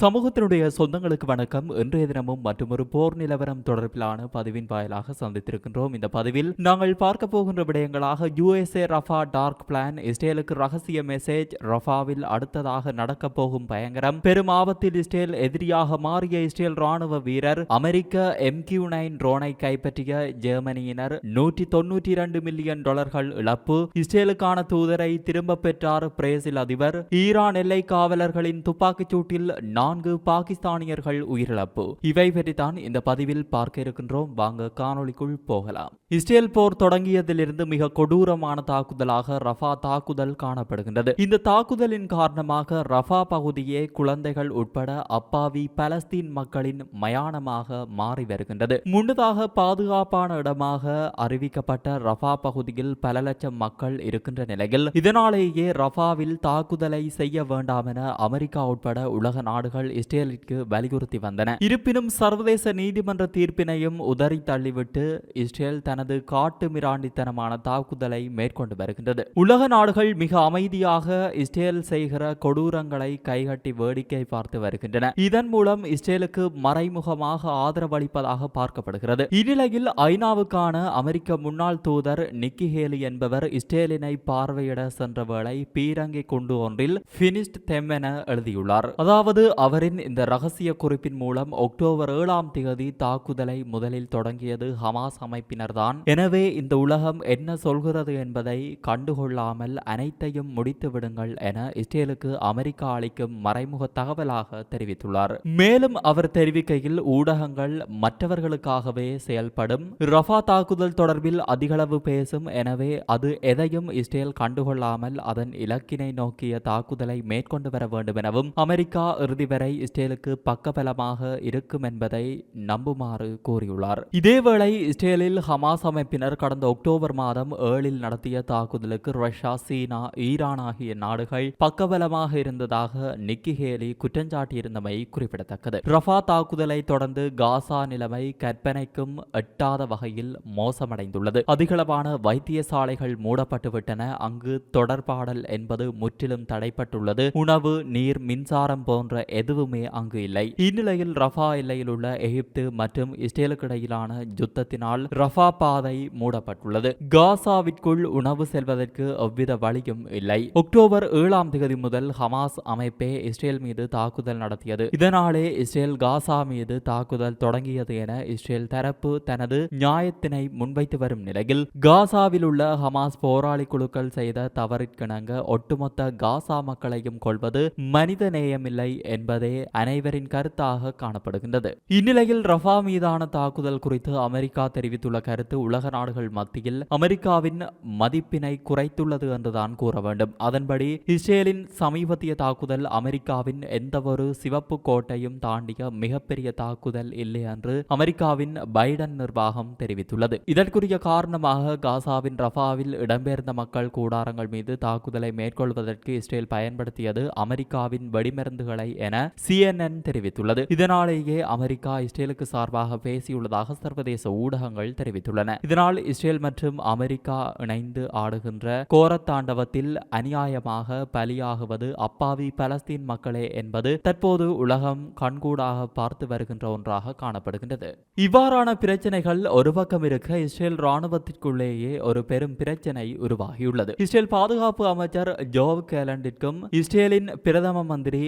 சமூகத்தினுடைய சொந்தங்களுக்கு வணக்கம். இன்றைய தினமும் மற்றொரு போர் நிலவரம் தொடர்பிலான பதிவின் வாயிலாக சந்தித்திருக்கின்றோம். இந்த பதிவில் நாங்கள் பார்க்க போகின்ற விடயங்களாக யுஎஸ்ஏ ரஃபா டார்க் பிளான் இஸ்ரேலுக்கு ரகசிய மெசேஜ் ரஃபாவில் அடுத்ததாக நடக்கப் போகும் பயங்கரம் பெரும் ஆபத்தில் இஸ்ரேல் எதிரியாக மாறிய இஸ்ரேல் ராணுவ வீரர் அமெரிக்க எம்கியூ நைன் ட்ரோனை கைப்பற்றிய ஜெர்மனியினர் நூற்றி தொன்னூற்றி இரண்டு மில்லியன் டாலர்கள் இழப்பு இஸ்ரேலுக்கான தூதரை திரும்ப பெற்றார் பிரேசில் அதிபர் ஈரான் எல்லை காவலர்களின் துப்பாக்கிச் சூட்டில் நான்கு பாகிஸ்தானியர்கள் உயிரிழப்பு. இவை பற்றித்தான் இந்த பதிவில் பார்க்க இருக்கின்றோம். வாங்க காணொளிக்குள் போகலாம். இஸ்ரேல் போர் தொடங்கியதிலிருந்து மிக கொடூரமான தாக்குதலாக ரஃபா தாக்குதல் காணப்படுகின்றது. இந்த தாக்குதலின் காரணமாக ரஃபா பகுதியே குழந்தைகள் உட்பட அப்பாவி பலஸ்தீன் மக்களின் மயானமாக மாறி வருகின்றது. முன்னதாக பாதுகாப்பான இடமாக அறிவிக்கப்பட்ட ரஃபா பகுதியில் பல லட்சம் மக்கள் இருக்கின்ற நிலையில் இதனாலேயே ரஃபாவில் தாக்குதலை செய்ய வேண்டாம் என அமெரிக்கா உட்பட உலக நாடுகள் இஸ்ரேலிற்கு வலியுறுத்தி வந்தன. இருப்பினும் சர்வதேச நீதிமன்ற தீர்ப்பினையும் உதறி தள்ளிவிட்டு இஸ்ரேல் தனது காட்டு மிராண்டித்தனமான தாக்குதலை மேற்கொண்டு வருகின்றது. உலக நாடுகள் மிக அமைதியாக இஸ்ரேல் செய்கிற கொடூரங்களை கைகட்டி வேடிக்கை பார்த்து வருகின்றன. இதன் மூலம் இஸ்ரேலுக்கு மறைமுகமாக ஆதரவளிப்பதாக பார்க்கப்படுகிறது. இந்நிலையில் ஐநாவுக்கான அமெரிக்க முன்னாள் தூதர் நிக்கி ஹேலி என்பவர் இஸ்ரேலினை பார்வையிட சென்ற வேளை பீரங்கி குண்டு ஒன்றில் பினிஸ்ட் தெம் என எழுதியுள்ளார். அதாவது அவரின் இந்த ரகசிய குறிப்பின் மூலம் அக்டோபர் ஏழாம் தேதி தாக்குதலை முதலில் தொடங்கியது ஹமாஸ் அமைப்பினர்தான். எனவே இந்த உலகம் என்ன சொல்கிறது என்பதை கண்டுகொள்ளாமல் அனைத்தையும் முடித்து விடுங்கள் என இஸ்ரேலுக்கு அமெரிக்கா அளிக்கும் மறைமுக தகவலாக தெரிவித்துள்ளார். மேலும் அவர் தெரிவிக்கையில் ஊடகங்கள் மற்றவர்களுக்காகவே செயல்படும். ரஃபா தாக்குதல் தொடர்பில் அதிகளவு பேசும். எனவே அது எதையும் இஸ்ரேல் கண்டுகொள்ளாமல் அதன் இலக்கினை நோக்கிய தாக்குதலை மேற்கொண்டு வர வேண்டும் எனவும் அமெரிக்கா இறுதி வரை இஸ்ரேலுக்கு பக்கபலமாக இருக்கும் என்பதை நம்புமாறு கூறியுள்ளார். இதேவேளை இஸ்ரேலில் ஹமாஸ் அமைப்பினர் கடந்த அக்டோபர் மாதம் ஏழில் நடத்திய தாக்குதலுக்கு ரஷ்யா சீனா ஈரான் ஆகிய நாடுகள் பக்கபலமாக இருந்ததாக நிக்கி ஹேலி குற்றஞ்சாட்டியிருந்தமை குறிப்பிடத்தக்கது. ரஃபா தாக்குதலை தொடர்ந்து காசா நிலைமை கற்பனைக்கும் எட்டாத வகையில் மோசமடைந்துள்ளது. அதிகளவான வைத்தியசாலைகள் மூடப்பட்டுவிட்டன. அங்கு தொடர்பாடல் என்பது முற்றிலும் தடைப்பட்டுள்ளது. உணவு நீர் மின்சாரம் போன்ற எதுவுமே அங்கு இல்லை. இந்நிலையில் ரஃபா எல்லையில் உள்ள எகிப்து மற்றும் இஸ்ரேலுக்கு இடையிலான யுத்தத்தினால் ரஃபா பாதை மூடப்பட்டுள்ளது. காசாவிற்குள் உணவு செல்வதற்கு எவ்வித வழியும் இல்லை. அக்டோபர் ஏழாம் தேதி முதல் ஹமாஸ் அமைப்பே இஸ்ரேல் மீது தாக்குதல் நடத்தியது. இதனாலே இஸ்ரேல் காசா மீது தாக்குதல் தொடங்கியது என இஸ்ரேல் தரப்பு தனது நியாயத்தினை முன்வைத்து வரும் நிலையில் காசாவில் உள்ள ஹமாஸ் போராளி குழுக்கள் செய்த தவறிற்கிணங்க ஒட்டுமொத்த காசா மக்களையும் கொள்வது மனித நேயமில்லை என்பது அனைவரின் கருத்தாக காணப்படுகின்றது. இந்நிலையில் ரஃபா மீதான தாக்குதல் குறித்து அமெரிக்கா தெரிவித்துள்ள கருத்து உலக நாடுகள் மத்தியில் அமெரிக்காவின் மதிப்பினை குறைத்துள்ளது என்றுதான் கூற வேண்டும். அதன்படி இஸ்ரேலின் சமீபத்திய தாக்குதல் அமெரிக்காவின் எந்தவொரு சிவப்பு கோட்டையும் தாண்டிய மிகப்பெரிய தாக்குதல் இல்லை என்று அமெரிக்காவின் பைடன் நிர்வாகம் தெரிவித்துள்ளது. இதற்குரிய காரணமாக காசாவின் ரஃபாவில் இடம்பெயர்ந்த மக்கள் கூடாரங்கள் மீது தாக்குதலை மேற்கொள்வதற்கு இஸ்ரேல் பயன்படுத்தியது அமெரிக்காவின் வெடிமருந்துகளை என சிஎன்என் தெரிவித்துள்ளது. இதனாலேயே அமெரிக்கா இஸ்ரேலுக்கு சார்பாக பேசியுள்ளதாக சர்வதேச ஊடகங்கள் தெரிவித்துள்ளன. இதனால் இஸ்ரேல் மற்றும் அமெரிக்கா இணைந்து ஆடுகின்ற கோரத்தாண்டவத்தில் அநியாயமாக பலியாகுவது அப்பாவி பலஸ்தீன் மக்களே என்பது தற்போது உலகம் கண்கூடாக பார்த்து வருகின்ற ஒன்றாக காணப்படுகின்றது. இவ்வாறான பிரச்சனைகள் ஒரு பக்கம் இருக்க இஸ்ரேல் ராணுவத்திற்குள்ளேயே ஒரு பெரும் பிரச்சனை உருவாகியுள்ளது. இஸ்ரேல் பாதுகாப்பு அமைச்சர் ஜோவ் கேலண்டிற்கும் இஸ்ரேலின் பிரதம மந்திரி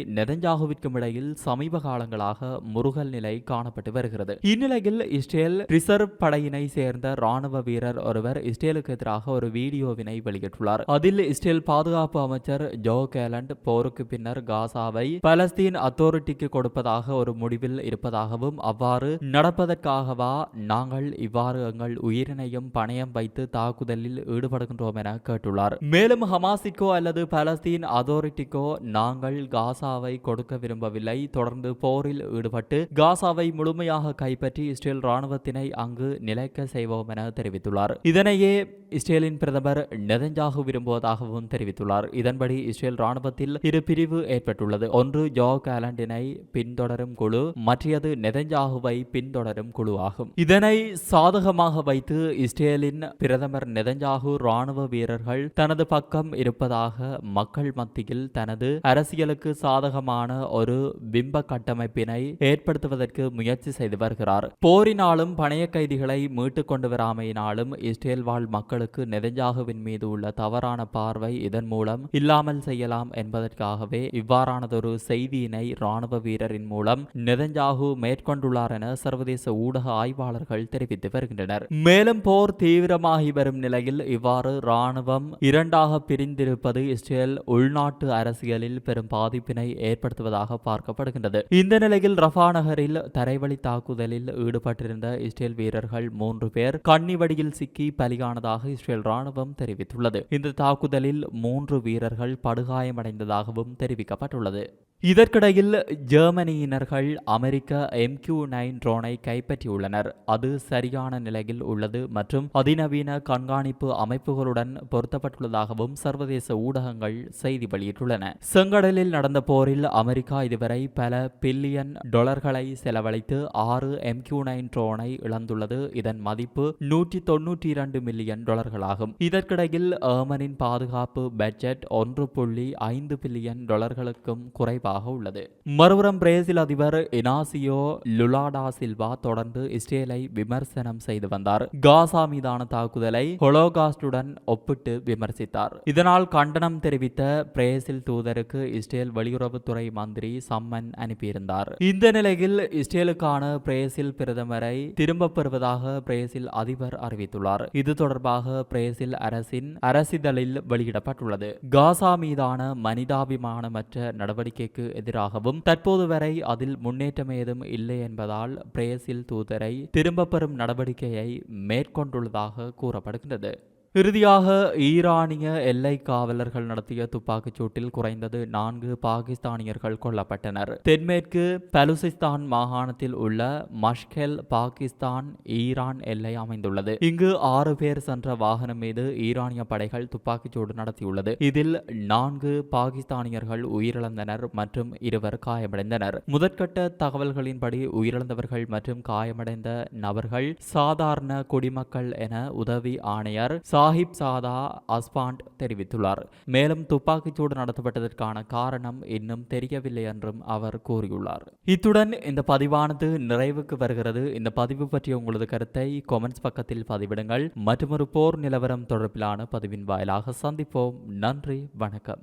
இந்தியாவிற்கும் இடையில் சமீப காலங்களாக முருகல் நிலை காணப்பட்டு வருகிறது. இந்நிலையில் இஸ்ரேல் ரிசர்வ் படையினை சேர்ந்த ராணுவ வீரர் ஒருவர் இஸ்ரேலுக்கு எதிராக ஒரு வீடியோவினை வெளியிட்டுள்ளார். அதில் இஸ்ரேல் பாதுகாப்பு அமைச்சர் ஜோ கேலண்ட் போருக்கு பின்னர் காசாவை பலஸ்தீன் அத்தாரிட்டிக்கு கொடுப்பதாக ஒரு முடிவில் இருப்பதாகவும் அவ்வாறு நடப்பதற்காகவா நாங்கள் இவ்வாறு எங்கள் உயிரினையும் பணயம் வைத்து தாக்குதலில் ஈடுபடுகின்றோம் என கேட்டுள்ளார். மேலும் ஹமாசிக்கோ அல்லது பலஸ்தீன் அத்தாரிட்டிக்கோ நாங்கள் காசாவை கொடுக்கவில்லை விரும்பவில்லை. தொடர்ந்து போரில் ஈடுபட்டு காசாவை முழுமையாக கைப்பற்றி இஸ்ரேல் ராணுவத்தினை அங்கு நிலைக்க செய்வோம் என தெரிவித்துள்ளார். இதனையே இஸ்ரேலின் பிரதமர் நெதஞ்சாகு விரும்புவதாகவும் தெரிவித்துள்ளார். இதன்படி இஸ்ரேல் ராணுவத்தில் இரு பிரிவு ஏற்பட்டுள்ளது. ஒன்று ஜோ கேலண்டினை பின்தொடரும் குழு மற்றது நெதஞ்சாகுவை பின்தொடரும் குழு ஆகும் இதனை சாதகமாக வைத்து இஸ்ரேலின் பிரதமர் நெதஞ்சாகு ராணுவ வீரர்கள் தனது பக்கம் இருப்பதாக மக்கள் மத்தியில் தனது அரசியலுக்கு சாதகமான ஒரு பிம்ப கட்டமைப்பினை ஏற்படுத்துவதற்கு முயற்சி செய்து வருகிறார். போரினாலும் பணைய கைதிகளை மீட்டுக் கொண்டு வராமையினாலும் இஸ்ரேல் வாழ் மக்களுக்கு நெதஞ்சாகுவின் மீது உள்ள தவறான பார்வை இதன் மூலம் இல்லாமல் செய்யலாம் என்பதற்காகவே இவ்வாறானதொரு செய்தியினை ராணுவ வீரரின் மூலம் நெதஞ்சாகு மேற்கொண்டுள்ளார் என சர்வதேச ஊடக ஆய்வாளர்கள் தெரிவித்து வருகின்றனர். மேலும் போர் தீவிரமாகி வரும் நிலையில் இவ்வாறு ராணுவம் இரண்டாக பிரிந்திருப்பது இஸ்ரேல் உள்நாட்டு அரசியலில் பெரும் பாதிப்பினை ஏற்படுத்துவதாக பார்க்கப்படுகின்றது. இந்த நிலையில் ரஃபா நகரில் தரைவழி தாக்குதலில் ஈடுபட்டிருந்த இஸ்ரேல் வீரர்கள் மூன்று பேர் கண்ணிவடியில் சிக்கி பலியானதாக இஸ்ரேல் ராணுவம் தெரிவித்துள்ளது. இந்த தாக்குதலில் மூன்று வீரர்கள் படுகாயமடைந்ததாகவும் தெரிவிக்கப்பட்டுள்ளது. இதற்கிடையில் ஜெர்மனியினர்கள் அமெரிக்க எம்கியூ நைன் ட்ரோனை கைப்பற்றியுள்ளனர். அது சரியான நிலையில் உள்ளது மற்றும் அதிநவீன கண்காணிப்பு அமைப்புகளுடன் பொருத்தப்பட்டுள்ளதாகவும் சர்வதேச ஊடகங்கள் செய்தி வெளியிட்டுள்ளன. செங்கடலில் நடந்த போரில் அமெரிக்கா இதுவரை பல பில்லியன் டாலர்களை செலவழித்து ஆறு எம்கியூ நைன் ட்ரோனை இழந்துள்ளது. இதன் மதிப்பு நூற்றி தொன்னூற்றி இரண்டு மில்லியன் டாலர்களாகும். இதற்கிடையில் ஏமனின் பாதுகாப்பு பட்ஜெட் ஒன்று புள்ளி ஐந்து பில்லியன் டாலர்களுக்கும் குறைவாக உள்ளது. மறுபுறம் பிரேசில் அதிபர் இனாசியோ லுலாடா சில்வா தொடர்ந்து இஸ்ரேலை விமர்சனம் செய்து வந்தார். காசா மீதான தாக்குதலை ஹொலோகாஸ்டுடன் ஒப்பிட்டு விமர்சித்தார். இதனால் கண்டனம் தெரிவித்த பிரேசில் தூதருக்கு இஸ்ரேல் வெளியுறவுத்துறை மந்திரி சம்மன் அனுப்பியிருந்தார். இந்த நிலையில் இஸ்ரேலுக்கான பிரேசில் பிரதமரை திரும்பப் பெறுவதாக பிரேசில் அதிபர் அறிவித்துள்ளார். இது தொடர்பாக பிரேசில் அரசின் அரசிதழில் வெளியிடப்பட்டுள்ளது. காசா மீதான மனிதாபிமானமற்ற நடவடிக்கைக்கு எதிராகவும் தற்போது வரை அதில் முன்னேற்றம் ஏதும் இல்லை என்பதால் பிரேசில் தூதரை திரும்ப பெறும் நடவடிக்கையை மேற்கொண்டுள்ளதாக கூறப்படுகின்றது. இறுதியாக ஈரானிய எல்லை காவலர்கள் நடத்திய துப்பாக்கிச் சூட்டில் குறைந்தது நான்கு பாகிஸ்தானியர்கள் கொல்லப்பட்டனர். தென்மேற்கு பலுசிஸ்தான் மாகாணத்தில் உள்ள மஷ்கெல் பாகிஸ்தான் ஈரான் எல்லை அமைந்துள்ளது. இங்கு ஆறு பேர் சென்ற வாகனம் மீது ஈரானிய படைகள் துப்பாக்கிச் சூடு நடத்தியுள்ளது. இதில் நான்கு பாகிஸ்தானியர்கள் உயிரிழந்தனர் மற்றும் இருவர் காயமடைந்தனர். முதற்கட்ட தகவல்களின்படி உயிரிழந்தவர்கள் மற்றும் காயமடைந்த நபர்கள் சாதாரண குடிமக்கள் என உதவி ஆணையர் சாஹிப் சாதா அஸ்பாண்ட் தெரிவித்துள்ளார். மேலும் துப்பாக்கிச்சூடு நடத்தப்பட்டதற்கான காரணம் இன்னும் தெரியவில்லை என்றும் அவர் கூறியுள்ளார். இத்துடன் இந்த பதிவானது நிறைவுக்கு வருகிறது. இந்த பதிவு பற்றிய உங்களது கருத்தை கொமெண்ட்ஸ் பக்கத்தில் பதிவிடுங்கள். மற்றொரு போர் நிலவரம் தொடர்பிலான பதிவின் வாயிலாக சந்திப்போம். நன்றி வணக்கம்.